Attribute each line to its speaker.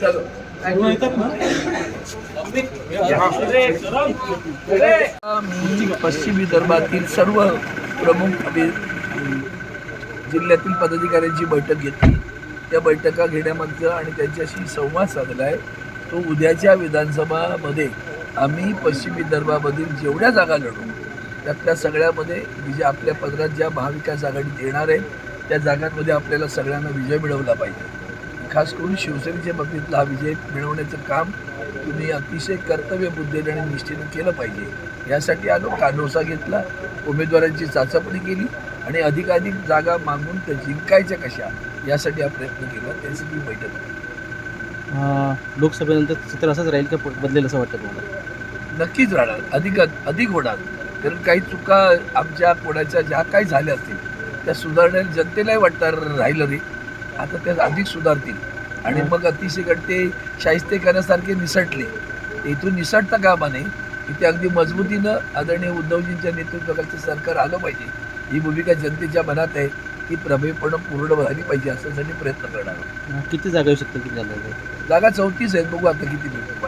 Speaker 1: चलो मी पश्चिम विदर्भातील सर्व प्रमुख जिल्ह्यातील पदाधिकाऱ्यांची बैठक घेतली त्या बैठका घेण्यामधलं आणि त्यांच्याशी संवाद साधला आहे तो उद्याच्या विधानसभामध्ये आम्ही पश्चिम विदर्भामधील जेवढ्या जागा लढू त्यातल्या सगळ्यामध्ये विजय आपल्या पदरात ज्या महाविकास आघाडीत येणार आहेत त्या जागांमध्ये आपल्याला सगळ्यांना विजय मिळवला पाहिजे. खास करून शिवसेनेच्या बाबतीतला हा विजय मिळवण्याचं काम तुम्ही अतिशय कर्तव्य बुद्धीने आणि निष्ठेने केलं पाहिजे. यासाठी आलो कानोसा घेतला उमेदवारांची चाचपणी केली आणि अधिकाधिक जागा मागून त्या जिंकायच्या कशा यासाठी हा प्रयत्न केला. त्यासाठी बैठक होती.
Speaker 2: लोकसभेनंतर चित्र असंच राहील का बदलेल असं वाटतं तुम्हाला?
Speaker 1: नक्कीच राहणार. अधिक अधिक होणार. कारण काही चुका आमच्या कोणाच्या ज्या काही झाल्या असतील त्या सुधारण्याला जनतेलाही वाटणार राहिलं रे आता त्या अधिक सुधारतील. आणि मग अतिशय गट्टे शाहिस्ते करण्यासारखे निसटले. ते इथून निसटता कामा नये. इथे अगदी मजबूतीनं आदरणीय उद्धवजींच्या नेतृत्वाखालचं सरकार आलं पाहिजे. ही भूमिका जनतेच्या मनात आहे. ती प्रभावीपणे पूर्ण झाली पाहिजे असण्यासाठी प्रयत्न करणार
Speaker 2: किती जागा येऊ शकतील किती झालं
Speaker 1: जागा चौतीस आहेत. बघू आता किती पाहिजे